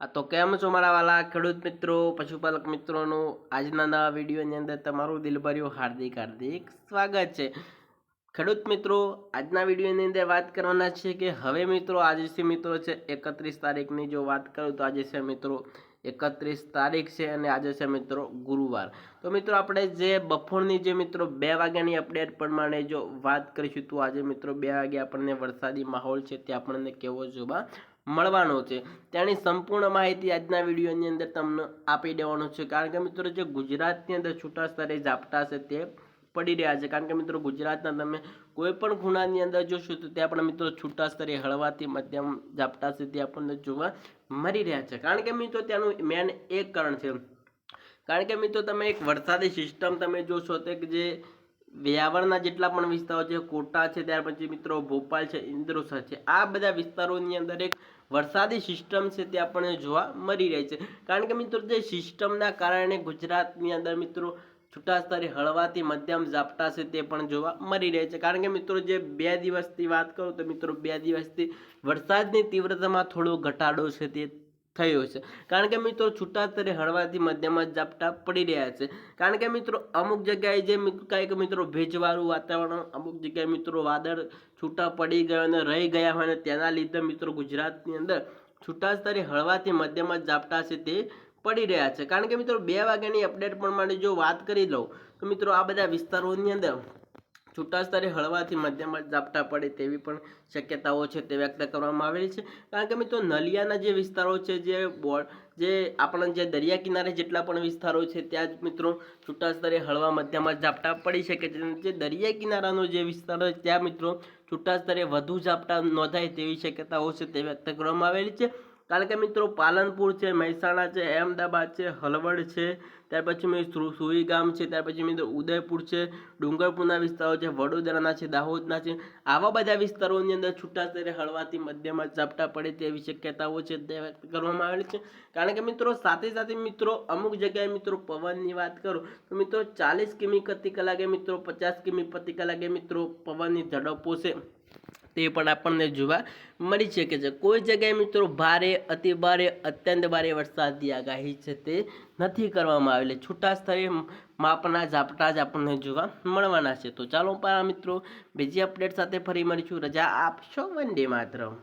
આ તો કેમ છો મારા વાલા ખેડૂત મિત્રો, પશુપાલક મિત્રોનું? આજના નવા વિડીયોની અંદર તમારું દિલભર્યું હાર્દિક હાર્દિક સ્વાગત છે. ખેડૂત મિત્રો, આજના વિડીયોની અંદર વાત કરવાના છે કે હવે મિત્રો, આજે છે મિત્રો છે, એકત્રીસ તારીખની જો વાત કરું તો આજે છે મિત્રો એકત્રીસ તારીખ છે અને આજે છે મિત્રો ગુરુવાર. તો મિત્રો, આપણે જે બપોરની જે મિત્રો બે વાગ્યાની અપડેટ પ્રમાણે જો વાત કરીશું તો આજે મિત્રો બે વાગે આપણને વરસાદી માહોલ છે તે આપણને કેવો જોવા મળવાનો છે. તેની સંપૂર્ણ માહિતી આજના વિડીયોની અંદર તમને આપી દેવાનો છે. કારણ કે મિત્રો જે ગુજરાતની અંદર છૂટા સ્તરે ઝાપટા છે તે પડી રહ્યા છે. કારણ કે મિત્રો ગુજરાતના તમે કોઈ પણ ખૂણાની અંદર જોશો તો ત્યાં પણ મિત્રો છૂટા સ્તરે હળવાથી મધ્યમ ઝાપટા તે આપણને જોવા મળી રહ્યા છે. કારણ કે મિત્રો ત્યાંનું મેન એક કારણ છે. કારણ કે મિત્રો તમે એક વરસાદી સિસ્ટમ તમે જોશો તો જે વ્યાવરના જેટલા પણ વિસ્તારો છે, કોટા છે, ત્યાર પછી મિત્રો ભોપાલ છે, ઇન્દ્રોસર છે, આ બધા વિસ્તારોની અંદર એક વરસાદી સિસ્ટમ છે, તે આપણને જોવા મળી રહી છે. કારણ કે મિત્રો જે સિસ્ટમના કારણે ગુજરાતની અંદર મિત્રો છૂટા સ્તરે હળવાથી મધ્યમ ઝાપટા છે, તે પણ જોવા મળી રહે છે. કારણ કે મિત્રો જે બે દિવસથી વાત કરું તો મિત્રો બે દિવસથી વરસાદની તીવ્રતામાં થોડો ઘટાડો છે, તે થયો છે. કારણ કે મિત્રો છૂટા સ્તરે હળવાથી મધ્યમાં ઝાપટા પડી રહ્યા છે. કારણ કે મિત્રો અમુક જગ્યાએ જે કાંઈક મિત્રો ભેજવાળું વાતાવરણ, અમુક જગ્યાએ મિત્રો વાદળ છૂટા પડી ગયા અને રહી ગયા હોય અને તેના લીધે મિત્રો ગુજરાતની અંદર છૂટા સ્તરે હળવાથી મધ્યમાં ઝાપટા છે તે પડી રહ્યા છે. કારણ કે મિત્રો બે વાગ્યાની અપડેટ પ્રમાણે જો વાત કરી લઉં, તો મિત્રો આ બધા વિસ્તારોની અંદર છૂટા સ્તરે હળવાથી મધ્યમ ઝાપટા પડે તેવી પણ શક્યતાઓ છે તે વ્યક્ત કરવામાં આવેલી છે. કારણ કે મિત્રો, નલિયાના જે વિસ્તારો છે, જે બોર્ડ જે આપણા જે દરિયા કિનારે જેટલા પણ વિસ્તારો છે, ત્યાં જ મિત્રો છૂટા સ્તરે હળવા મધ્યમ ઝાપટા પડી શકે છે. જે દરિયા કિનારાનો જે વિસ્તાર હોય ત્યાં મિત્રો છૂટા સ્તરે વધુ ઝાપટા નોંધાય તેવી શક્યતાઓ છે તે વ્યક્ત કરવામાં આવેલી છે. કારણ કે મિત્રો પાલનપુર છે, મહેસાણા છે, અહેમદાબાદ છે, હલવડ છે, ત્યાર પછી મિત્રો સુઈ ગામ છે, ત્યાર પછી મિત્રો ઉદયપુર છે, ડુંગરપુરના વિસ્તારો છે, વડોદરાના છે, દાહોદના છે. આવા બધા વિસ્તારોની અંદર છૂટા સ્તરે હળવાથી મધ્યમાં ઝાપટા પડે તેવી શક્યતાઓ છે તે કરવામાં આવેલી છે. કારણ કે મિત્રો સાથે સાથે મિત્રો અમુક જગ્યાએ મિત્રો પવનની વાત કરું, તો મિત્રો ચાલીસ કિમી પ્રતિ કલાકે મિત્રો, પચાસ કિમી પ્રતિ કલાકે મિત્રો પવનની ઝડપો છે. તે પણ આપણને જોવા મળી શકે છે. કોઈ જગ્યાએ મિત્રો ભારે, અતિ ભારે, અત્યંત ભારે વરસાદની આગાહી છે તે નથી કરવામાં આવેલી. છૂટા સ્થળે માપના ઝાપટા જ આપણને જોવા મળવાના છે. તો ચાલો પારા મિત્રો બીજી અપડેટ સાથે ફરી મળીશું. રજા આપશો વન ડે માતરમ.